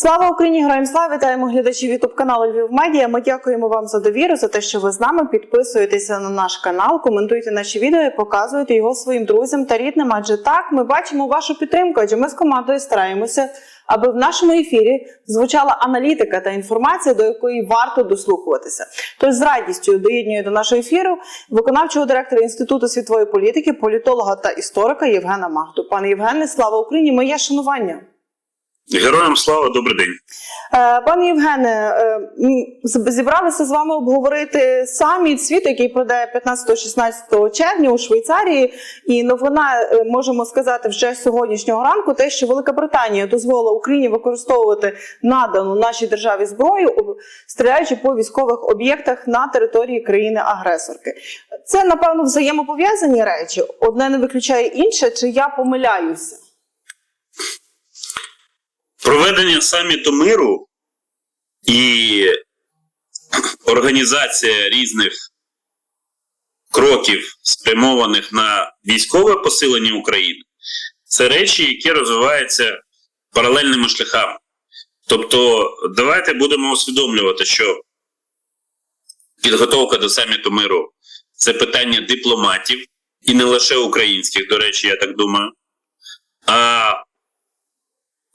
Слава Україні! Героям слава! Вітаємо глядачів Ютуб каналу Львів Медіа. Ми дякуємо вам за довіру, за те, що ви з нами підписуєтеся на наш канал, коментуйте наші відео і показуєте його своїм друзям та рідним. Адже так ми бачимо вашу підтримку. Адже ми з командою стараємося, аби в нашому ефірі звучала аналітика та інформація, до якої варто дослухуватися. Тож з радістю доєднюю до нашого ефіру виконавчого директора інституту світової політики, політолога та історика Євгена Махту. Пане Євгене, слава Україні! Моє шанування. Героям слава, добрий день. Е, Пане Євгене, е, зібралися з вами обговорити саміт світу, який пройде 15-16 червня у Швейцарії. І новина е, можемо сказати вже сьогоднішнього ранку, те, що Велика Британія дозволила Україні використовувати надану нашій державі зброю, стріляючи по військових об'єктах на території країни-агресорки. Це напевно взаємопов'язані речі. Одне не виключає інше, чи я помиляюся? Проведення саміту миру і організація різних кроків, спрямованих на військове посилення України, це речі, які розвиваються паралельними шляхами. Тобто, давайте будемо усвідомлювати, що підготовка до саміту миру це питання дипломатів, і не лише українських, до речі, я так думаю. А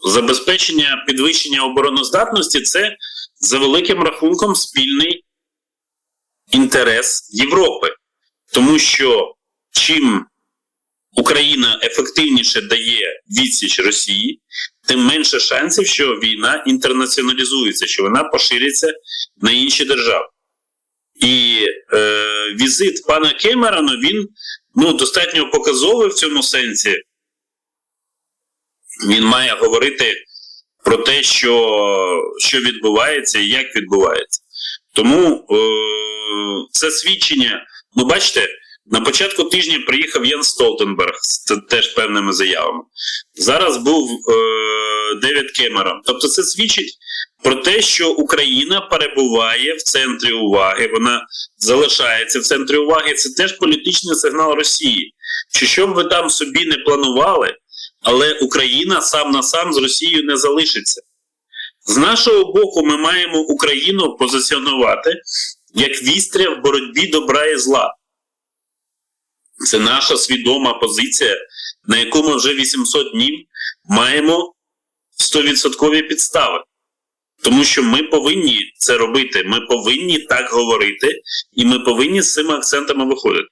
забезпечення підвищення обороноздатності це за великим рахунком спільний інтерес Європи. Тому що чим Україна ефективніше дає відсіч Росії, тим менше шансів, що війна інтернаціоналізується, що вона пошириться на інші держави. І е, візит пана Кемерона він ну, достатньо показовий в цьому сенсі він має говорити про те, що, що відбувається і як відбувається. Тому е, це свідчення. Ну, бачите, на початку тижня приїхав Ян Столтенберг з теж певними заявами. Зараз був е, Девід Кемерон. Тобто, це свідчить про те, що Україна перебуває в центрі уваги, вона залишається в центрі уваги. Це теж політичний сигнал Росії. Що що б ви там собі не планували, але Україна сам на сам з Росією не залишиться. З нашого боку, ми маємо Україну позиціонувати як вістря в боротьбі добра і зла. Це наша свідома позиція, на яку ми вже 800 днів маємо 100% підстави. Тому що ми повинні це робити, ми повинні так говорити, і ми повинні з цими акцентами виходити.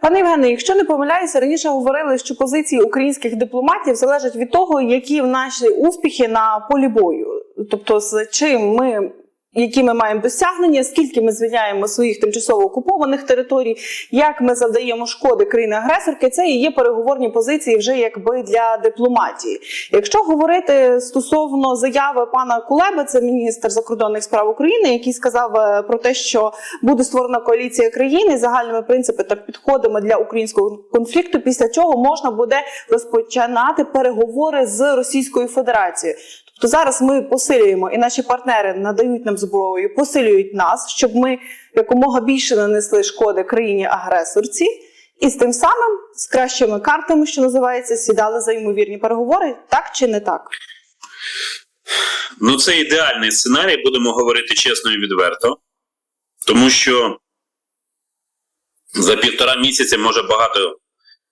Пане Євгене, якщо не помиляюся, раніше говорили, що позиції українських дипломатів залежать від того, які в наші успіхи на полі бою, тобто з чим ми. Які ми маємо досягнення, скільки ми звільняємо своїх тимчасово окупованих територій, як ми завдаємо шкоди країни агресорки, це і є переговорні позиції вже якби для дипломатії. Якщо говорити стосовно заяви пана Кулеби, це міністр закордонних справ України, який сказав е, про те, що буде створена коаліція країн і загальними принципами та підходами для українського конфлікту, після чого можна буде розпочинати переговори з Російською Федерацією. Тобто зараз ми посилюємо і наші партнери надають нам зброю, посилюють нас, щоб ми якомога більше нанесли шкоди країні агресорці, і з тим самим з кращими картами, що називається, сідали за ймовірні переговори, так чи не так? Ну, це ідеальний сценарій, будемо говорити чесно і відверто. Тому що за півтора місяця може багато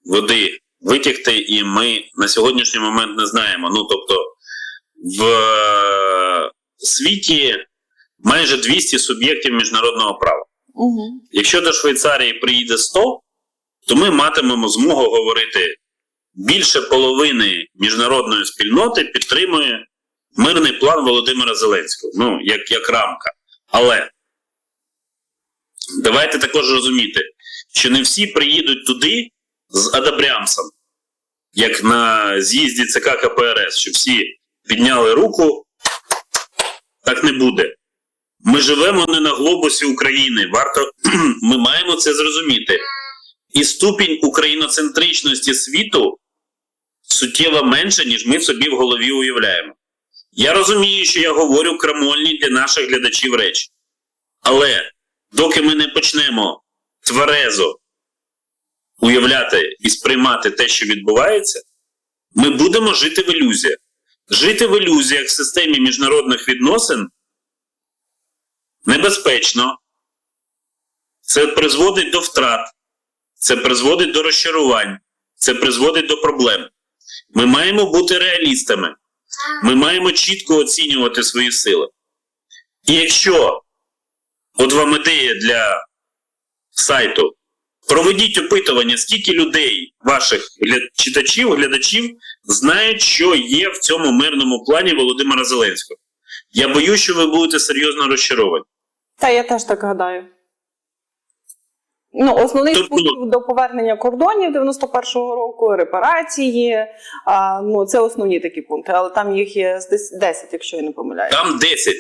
води витягти, і ми на сьогоднішній момент не знаємо. Ну, тобто, в е, світі майже 200 суб'єктів міжнародного права. Угу. Якщо до Швейцарії приїде 100, то ми матимемо змогу говорити більше половини міжнародної спільноти підтримує мирний план Володимира Зеленського. Ну, як, як рамка. Але давайте також розуміти, що не всі приїдуть туди з Адабрямсом, як на з'їзді ЦК КПРС, що всі підняли руку. Так не буде. Ми живемо не на глобусі України. Варто ми маємо це зрозуміти. І ступінь україноцентричності світу суттєво менше, ніж ми собі в голові уявляємо. Я розумію, що я говорю крамольні для наших глядачів речі. Але доки ми не почнемо тверезо уявляти і сприймати те, що відбувається, ми будемо жити в ілюзіях. Жити в ілюзіях в системі міжнародних відносин небезпечно. Це призводить до втрат, це призводить до розчарувань, це призводить до проблем. Ми маємо бути реалістами. Ми маємо чітко оцінювати свої сили. І якщо от вам ідея для сайту, проведіть опитування, скільки людей, ваших читачів, глядачів, знають, що є в цьому мирному плані Володимира Зеленського. Я боюсь, що ви будете серйозно розчаровані. Та я теж так гадаю. Ну, основний Тобто- пункт до повернення кордонів 91-го року, репарації. А, ну, це основні такі пункти, але там їх є 10, якщо я не помиляюсь. Там 10.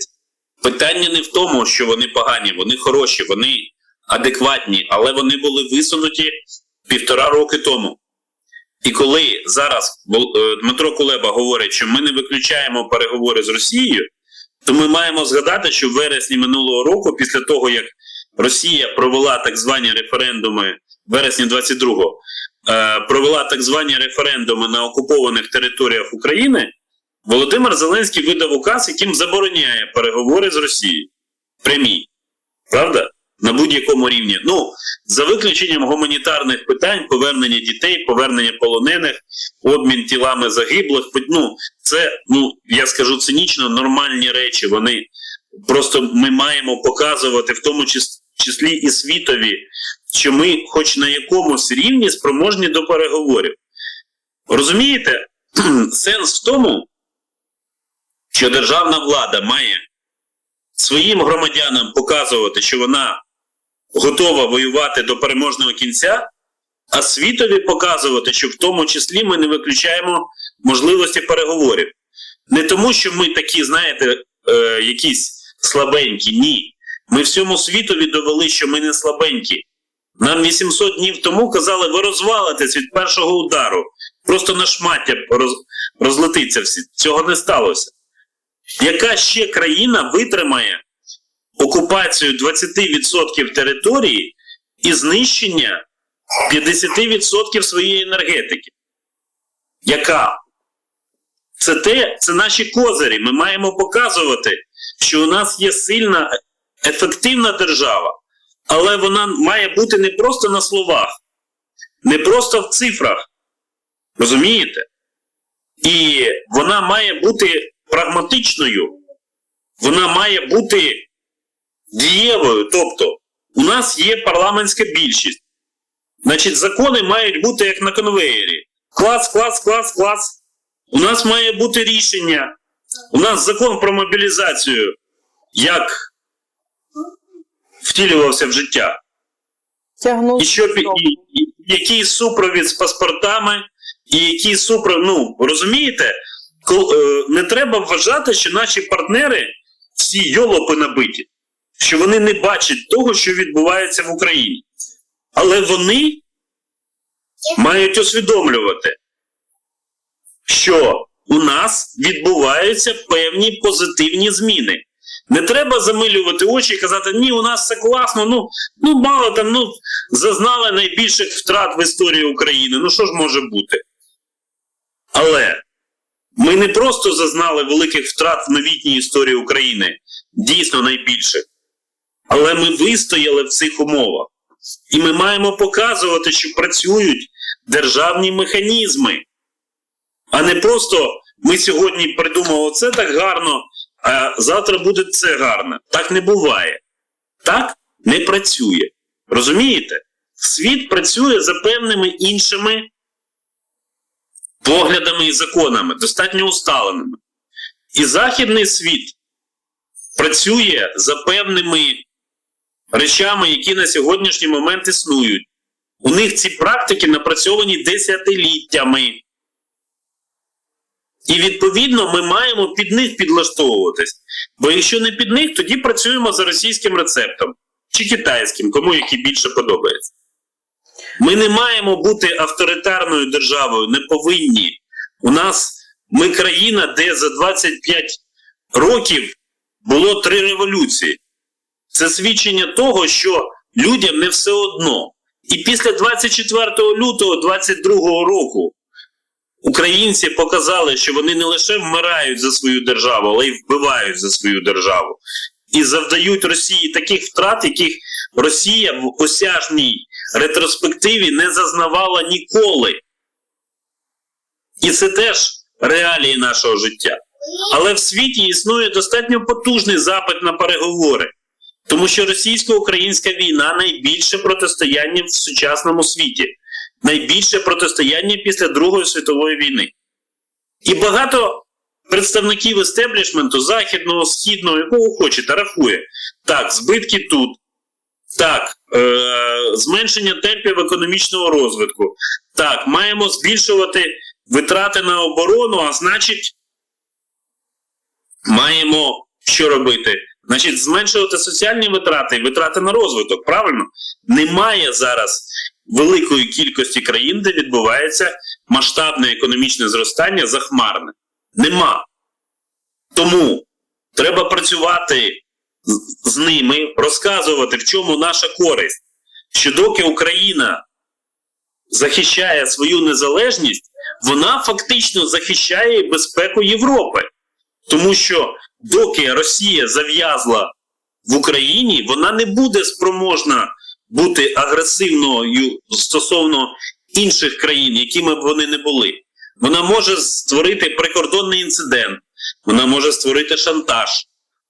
Питання не в тому, що вони погані, вони хороші, вони адекватні, але вони були висунуті півтора роки тому. І коли зараз е, Дмитро Кулеба говорить, що ми не виключаємо переговори з Росією, то ми маємо згадати, що в вересні минулого року, після того як Росія провела так звані референдуми вересні 22-го, е, провела так звані референдуми на окупованих територіях України, Володимир Зеленський видав указ, яким забороняє переговори з Росією. Прямі. Правда? На будь-якому рівні. Ну, за виключенням гуманітарних питань, повернення дітей, повернення полонених, обмін тілами загиблих. Ну, це, ну, я скажу цинічно, нормальні речі. Вони просто ми маємо показувати, в тому числі і світові, що ми, хоч на якомусь рівні, спроможні до переговорів. Розумієте, сенс в тому, що державна влада має своїм громадянам показувати, що вона готова воювати до переможного кінця, а світові показувати, що в тому числі ми не виключаємо можливості переговорів. Не тому, що ми такі, знаєте, е, якісь слабенькі. Ні. Ми всьому світові довели, що ми не слабенькі. Нам 800 днів тому казали, ви розвалитесь від першого удару. Просто на шмаття роз, розлетиться всі. Цього не сталося. Яка ще країна витримає окупацію 20% території і знищення 50% своєї енергетики? Яка? Це те, це наші козирі. Ми маємо показувати, що у нас є сильна, ефективна держава, але вона має бути не просто на словах, не просто в цифрах. Розумієте? І вона має бути прагматичною, вона має бути дієвою. Тобто, у нас є парламентська більшість. Значить, закони мають бути як на конвеєрі. Клас, клас, клас, клас. У нас має бути рішення. У нас закон про мобілізацію, як втілювався в життя. Тягнув І що і, і, який супровід з паспортами, і який супровід. Ну, розумієте, е, не треба вважати, що наші партнери всі йолопи набиті, що вони не бачать того, що відбувається в Україні. Але вони мають усвідомлювати, що у нас відбуваються певні позитивні зміни. Не треба замилювати очі і казати, ні, у нас все класно, ну, ну мало там, ну, зазнали найбільших втрат в історії України. Ну що ж може бути? Але ми не просто зазнали великих втрат в новітній історії України, дійсно найбільших, але ми вистояли в цих умовах. І ми маємо показувати, що працюють державні механізми, а не просто ми сьогодні придумали це так гарно, а завтра буде це гарно. Так не буває. Так не працює. Розумієте? Світ працює за певними іншими поглядами і законами, достатньо усталеними. І західний світ працює за певними речами, які на сьогоднішній момент існують. У них ці практики напрацьовані десятиліттями. І відповідно ми маємо під них підлаштовуватись. Бо якщо не під них, тоді працюємо за російським рецептом чи китайським, кому який більше подобається. Ми не маємо бути авторитарною державою, не повинні. У нас ми країна, де за 25 років було три революції. Це свідчення того, що людям не все одно. І після 24 лютого 22 року українці показали, що вони не лише вмирають за свою державу, але й вбивають за свою державу. І завдають Росії таких втрат, яких Росія в осяжній ретроспективі не зазнавала ніколи. І це теж реалії нашого життя. Але в світі існує достатньо потужний запит на переговори, тому що російсько-українська війна найбільше протистояння в сучасному світі, найбільше протистояння після Другої світової війни. І багато представників істеблішменту західного, східного, якого хочете, рахує так, збитки тут, так, е- зменшення темпів економічного розвитку. Так, маємо збільшувати витрати на оборону, а значить, маємо що робити? Значить, зменшувати соціальні витрати і витрати на розвиток. Правильно? Немає зараз великої кількості країн, де відбувається масштабне економічне зростання захмарне. Нема. Тому треба працювати з- ними, розказувати, в чому наша користь. Що доки Україна захищає свою незалежність, вона фактично захищає безпеку Європи. Тому що доки Росія зав'язла в Україні, вона не буде спроможна бути агресивною стосовно інших країн, якими б вони не були. Вона може створити прикордонний інцидент, вона може створити шантаж,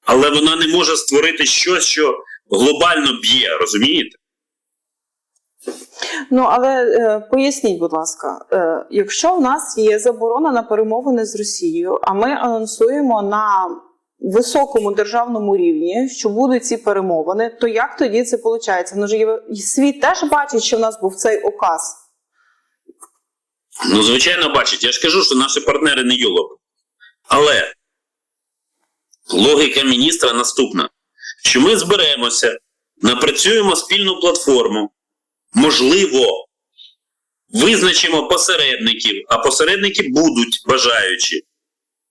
але вона не може створити щось, що глобально б'є, розумієте? Ну але е, поясніть, будь ласка, е, якщо в нас є заборона на перемовини з Росією, а ми анонсуємо на високому державному рівні, що будуть ці перемовини, то як тоді це виходить? Ну світ теж бачить, що в нас був цей указ. Ну, звичайно, бачить. Я ж кажу, що наші партнери не йолоби. Але логіка міністра наступна: що ми зберемося, напрацюємо спільну платформу, можливо, визначимо посередників, а посередники будуть бажаючі.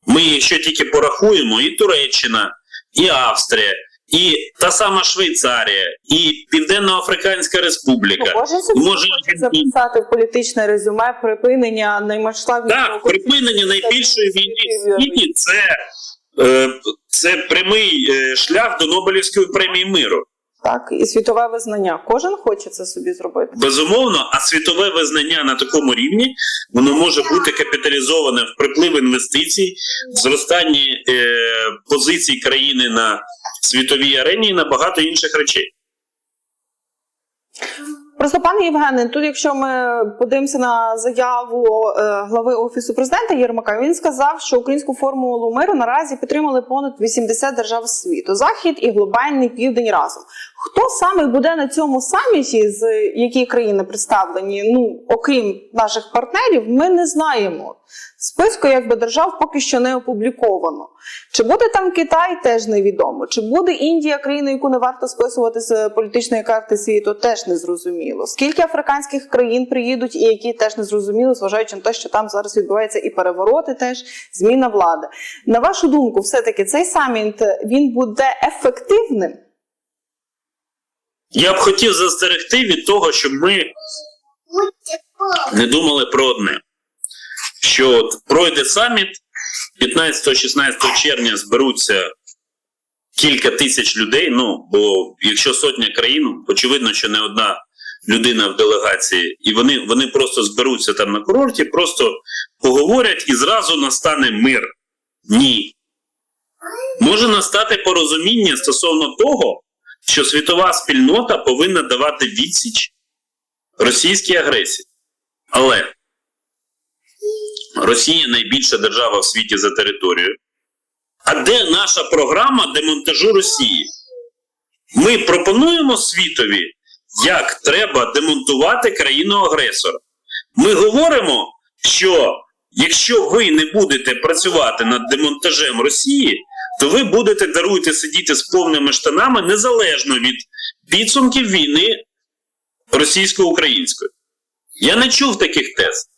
Ми, якщо тільки порахуємо, і Туреччина, і Австрія, і та сама Швейцарія, і Південно-Африканська Республіка. Ну, кожен собі Може, записати в політичне резюме припинення наймасштабнішого Так, припинення найбільшої війни в світі це, е, це прямий е, шлях до Нобелівської премії миру. Так і світове визнання. Кожен хоче це собі зробити. Безумовно, а світове визнання на такому рівні воно може бути капіталізоване в приплив інвестицій, в зростанні е, позицій країни на світовій арені і на багато інших речей. Просто пане Євгене, тут, якщо ми подивимося на заяву е, глави офісу президента Єрмака, він сказав, що українську формулу миру наразі підтримали понад 80 держав світу, захід і глобальний південь разом. Хто саме буде на цьому саміті, з які країни представлені? Ну окрім наших партнерів, ми не знаємо. Списку якби держав поки що не опубліковано. Чи буде там Китай, теж невідомо. Чи буде Індія країною, яку не варто списувати з політичної карти світу, теж не зрозуміло. Скільки африканських країн приїдуть, і які теж не зрозуміло, зважаючи на те, що там зараз відбуваються і перевороти, теж зміна влади. На вашу думку, все-таки цей саміт він буде ефективним? Я б хотів застерегти від того, щоб ми не думали про одне. Що от пройде саміт, 15-16 червня зберуться кілька тисяч людей. Ну, бо якщо сотня країн, очевидно, що не одна людина в делегації, і вони, вони просто зберуться там на курорті, просто поговорять і зразу настане мир. Ні. Може настати порозуміння стосовно того, що світова спільнота повинна давати відсіч російській агресії. Але Росія найбільша держава в світі за територією. А де наша програма демонтажу Росії? Ми пропонуємо світові, як треба демонтувати країну-агресора. Ми говоримо, що якщо ви не будете працювати над демонтажем Росії, то ви будете даруйте сидіти з повними штанами незалежно від підсумків війни російсько-української. Я не чув таких тез.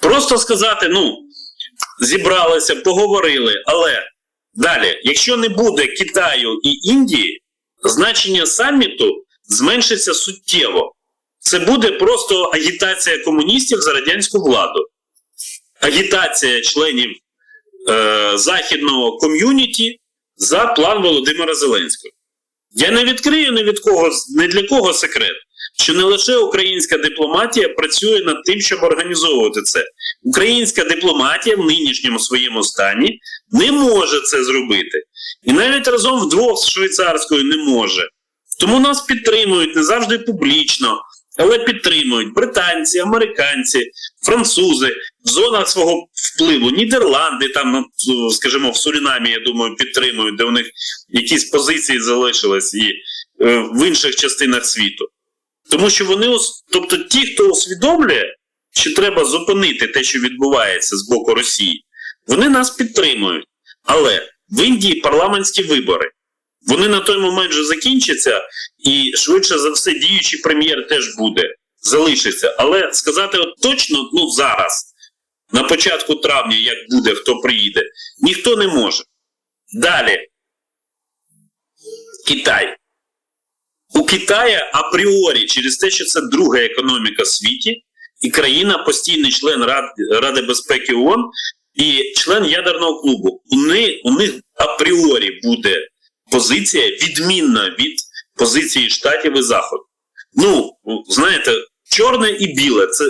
Просто сказати, ну, зібралися, поговорили, але далі, якщо не буде Китаю і Індії, значення саміту зменшиться суттєво. це буде просто агітація комуністів за радянську владу, агітація членів е, західного ком'юніті за план Володимира Зеленського. Я не відкрию ні від кого не для кого секрет, що не лише українська дипломатія працює над тим, щоб організовувати це. Українська дипломатія в нинішньому своєму стані не може це зробити. І навіть разом вдвох з швейцарською не може. Тому нас підтримують не завжди публічно, але підтримують британці, американці, французи в зонах свого впливу, Нідерланди, там, ну, скажімо, в Сурінамі, я думаю, підтримують, де у них якісь позиції залишились і е, в інших частинах світу. Тому що вони, тобто ті, хто усвідомлює, що треба зупинити те, що відбувається з боку Росії, вони нас підтримують. Але в Індії парламентські вибори. Вони на той момент вже закінчаться, і швидше за все діючий прем'єр теж буде, залишиться. Але сказати от точно, ну зараз, на початку травня, як буде, хто приїде, ніхто не може. Далі. Китай. У Китая апріорі, через те, що це друга економіка в світі, і країна, постійний член Рад, Ради безпеки ООН і член ядерного клубу. У них, у них апріорі буде позиція відмінна від позиції Штатів і Заходу. Ну, знаєте, чорне і біле це,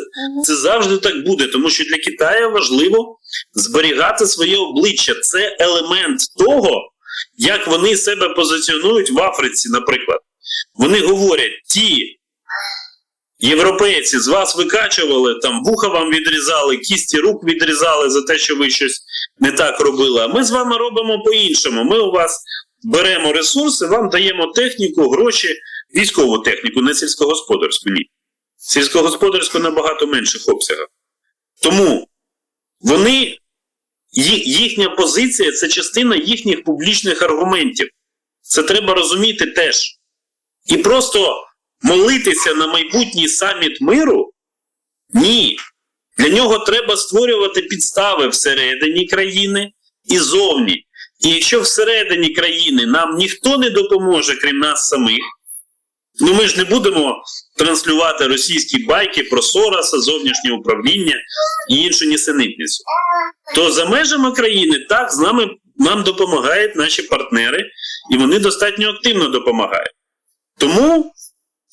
це завжди так буде, тому що для Китаю важливо зберігати своє обличчя. Це елемент того, як вони себе позиціонують в Африці, наприклад. Вони говорять, ті європейці з вас викачували, там вуха вам відрізали, кісті рук відрізали за те, що ви щось не так робили. А ми з вами робимо по-іншому. Ми у вас беремо ресурси, вам даємо техніку, гроші, військову техніку, не сільськогосподарську, ні. Сільськогосподарську набагато менших обсягах. Тому вони, їхня позиція це частина їхніх публічних аргументів. Це треба розуміти теж. І просто молитися на майбутній саміт миру ні. Для нього треба створювати підстави всередині країни і зовні. І якщо всередині країни нам ніхто не допоможе, крім нас самих, ну ми ж не будемо транслювати російські байки про Сороса, зовнішнє управління і іншу нісенітницю. То за межами країни так з нами нам допомагають наші партнери, і вони достатньо активно допомагають. Тому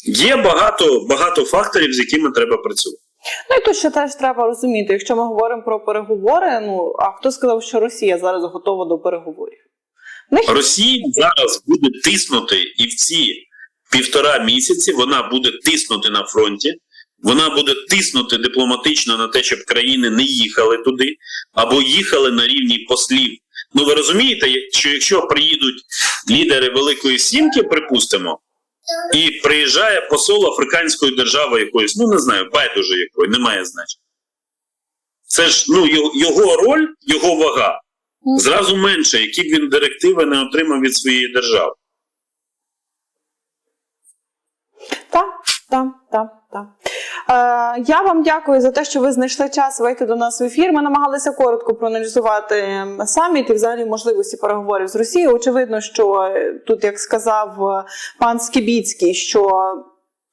є багато, багато факторів, з якими треба працювати. Ну і тут ще теж треба розуміти, якщо ми говоримо про переговори, ну а хто сказав, що Росія зараз готова до переговорів? Росія зараз буде тиснути і в ці півтора місяці вона буде тиснути на фронті. Вона буде тиснути дипломатично на те, щоб країни не їхали туди, або їхали на рівні послів. Ну ви розумієте, що якщо приїдуть лідери Великої Сімки, припустимо, і приїжджає посол африканської держави якоїсь, ну не знаю, байдуже якої, немає значення. Це ж ну, його, роль, його вага зразу менше, які б він директиви не отримав від своєї держави. Так, так, так, так. Е, я вам дякую за те, що ви знайшли час вийти до нас в ефір. Ми намагалися коротко проаналізувати саміт і взагалі можливості переговорів з Росією. Очевидно, що е, тут, як сказав е, пан Скібіцький, що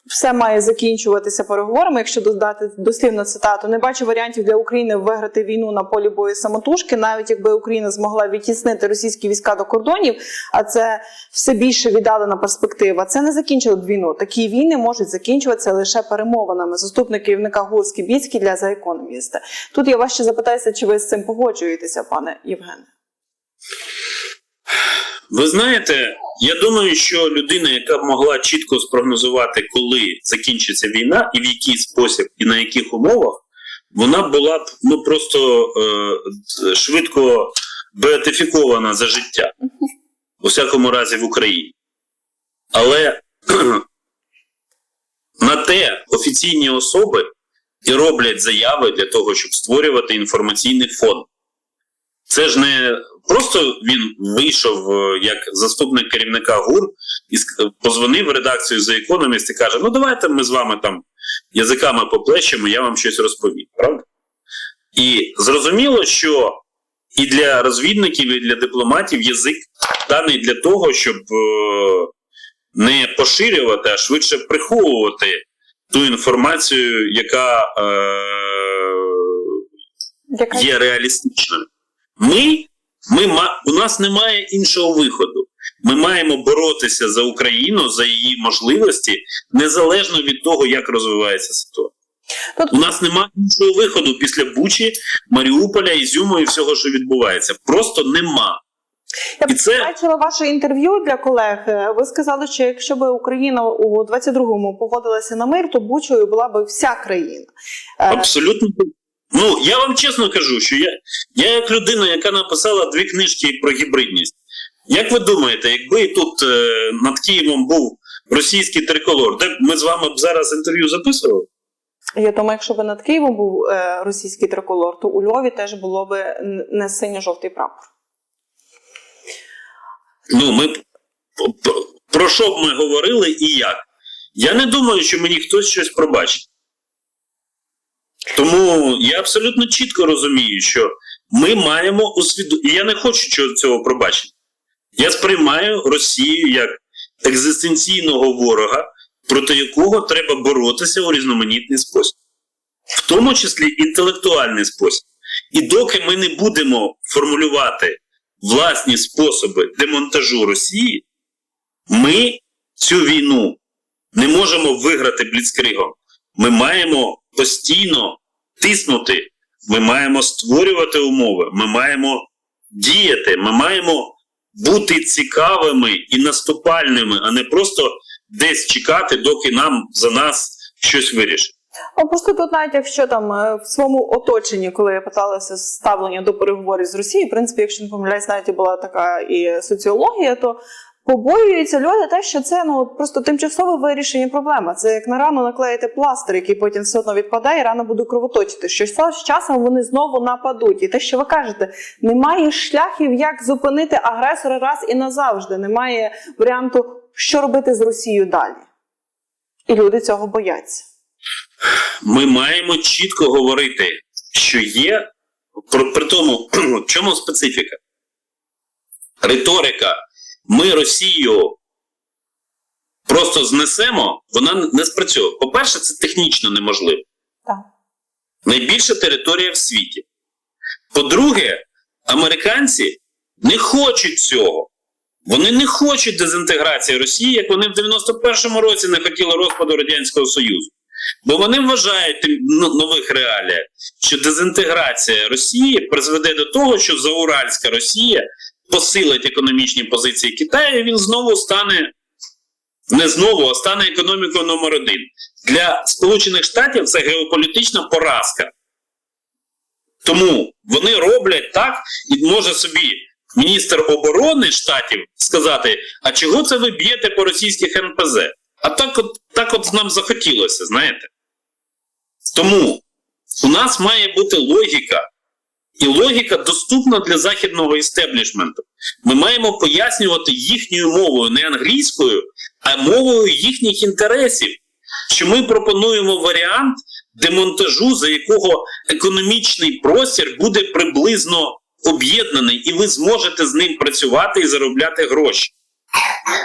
все має закінчуватися переговорами. Якщо додати дослівну цитату, не бачу варіантів для України виграти війну на полі бою самотужки, навіть якби Україна змогла відтіснити російські війська до кордонів, а це все більше віддалена перспектива. Це не закінчило б війну. Такі війни можуть закінчуватися лише перемовинами. Заступник керівника ГУР Скібіцький для за економіста. Тут я вас ще запитаюся, чи ви з цим погоджуєтеся, пане Євгене? Ви знаєте, я думаю, що людина, яка б могла чітко спрогнозувати, коли закінчиться війна, і в який спосіб, і на яких умовах, вона була б ну просто е, швидко беатифікована за життя, у всякому разі в Україні. Але на те офіційні особи і роблять заяви для того, щоб створювати інформаційний фон. Це ж не просто він вийшов е, як заступник керівника ГУР і позвонив в редакцію за економіст і каже: Ну давайте ми з вами там язиками поплещемо, я вам щось розповім. Правда? І зрозуміло, що і для розвідників, і для дипломатів язик даний для того, щоб е, не поширювати, а швидше приховувати ту інформацію, яка е, є реалістичною. Ми, ми у нас немає іншого виходу. Ми маємо боротися за Україну, за її можливості, незалежно від того, як розвивається ситуація. Тут- У нас немає іншого виходу після Бучі, Маріуполя, Ізюму і всього, що відбувається. Просто нема. Я І це бачила ваше інтерв'ю для колег. Ви сказали, що якщо б Україна у 22-му погодилася на мир, то Бучою була б вся країна. Е, абсолютно. Ну, я вам чесно кажу, що я, я як людина, яка написала дві книжки про гібридність. Як ви думаєте, якби тут е, над Києвом був російський триколор, де б ми з вами б зараз інтерв'ю записували? Я думаю, якщо б над Києвом був е, російський триколор, то у Львові теж було б не синьо-жовтий прапор. Ну, ми про що б ми говорили і як? Я не думаю, що мені хтось щось пробачить. Тому я абсолютно чітко розумію, що ми маємо усвідомити. Я не хочу цього, пробачення. Я сприймаю Росію як екзистенційного ворога, проти якого треба боротися у різноманітний спосіб, в тому числі інтелектуальний спосіб. І доки ми не будемо формулювати власні способи демонтажу Росії, ми цю війну не можемо виграти бліцкригом. Ми маємо постійно тиснути, ми маємо створювати умови, ми маємо діяти, ми маємо бути цікавими і наступальними, а не просто десь чекати, доки нам за нас щось вирішить. А просто тут, навіть якщо там е, в своєму оточенні, коли я питалася ставлення до переговорів з Росією, в принципі, якщо не помиляюсь, навіть була така і соціологія, то побоюються люди те, що це ну просто тимчасове вирішення проблеми. Це як на рану наклеїти пластир, який потім все одно відпадає, і рана буде кровоточити. Що з часом вони знову нападуть. І те, що ви кажете, немає шляхів, як зупинити агресора раз і назавжди. Немає варіанту, що робити з Росією далі. І люди цього бояться. ми маємо чітко говорити, що є при тому, в чому специфіка? Риторика. Ми Росію просто знесемо, вона не спрацьовує. По-перше, це технічно неможливо. Так. Найбільша територія в світі. По-друге, американці не хочуть цього. Вони не хочуть дезінтеграції Росії, як вони в 91-му році не хотіли розпаду Радянського Союзу. Бо вони вважають ну, нових реаліях, що дезінтеграція Росії призведе до того, що зауральська Росія посилить економічні позиції Китаю, він знову стане не знову, а стане економікою номер один. Для Сполучених Штатів це геополітична поразка. Тому вони роблять так, і може собі міністр оборони штатів сказати: а чого це ви б'єте по російських НПЗ? А так от, так от нам захотілося, знаєте. Тому у нас має бути логіка. І логіка доступна для західного істеблішменту. Ми маємо пояснювати їхньою мовою, не англійською, а мовою їхніх інтересів. Що ми пропонуємо варіант демонтажу, за якого економічний простір буде приблизно об'єднаний, і ви зможете з ним працювати і заробляти гроші,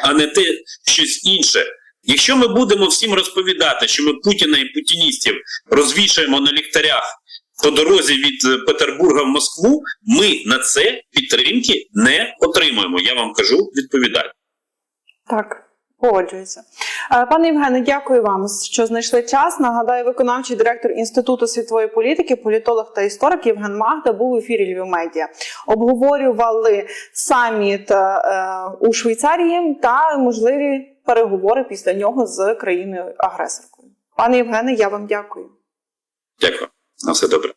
а не те щось інше. Якщо ми будемо всім розповідати, що ми Путіна і путіністів розвішаємо на ліхтарях по дорозі від е, Петербурга в Москву, ми на це підтримки не отримуємо. Я вам кажу відповідально. Так, погоджуюся. Е, Пане Євгене, дякую вам, що знайшли час. Нагадаю, виконавчий директор Інституту світової політики, політолог та історик Євген Магда був в ефірі Львів Медіа. Обговорювали саміт е, у Швейцарії та можливі переговори після нього з країною агресоркою. Пане Євгене, я вам дякую. Дякую. На все добре.